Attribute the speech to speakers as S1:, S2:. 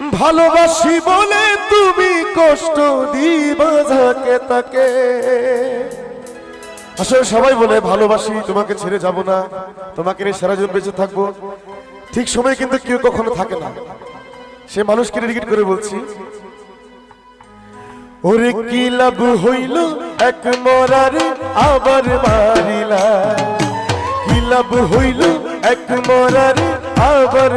S1: ভালোবাসি বলে তুমি কষ্ট দিবা যাকে তাকে। আসলে সবাই বলে, ভালোবাসি, তোমাকে ছেড়ে যাব না, তোমাকে সারা জীবন বেঁচে থাকব। ঠিক সময় কিন্তু কেউ কখনো থাকে না। সে মানুষকে ডেডিকেট করে বলছি, ওরে কি লাভ হইল এক মরারে আবার মারিলা? কি লাভ হইল এক মরারে আবার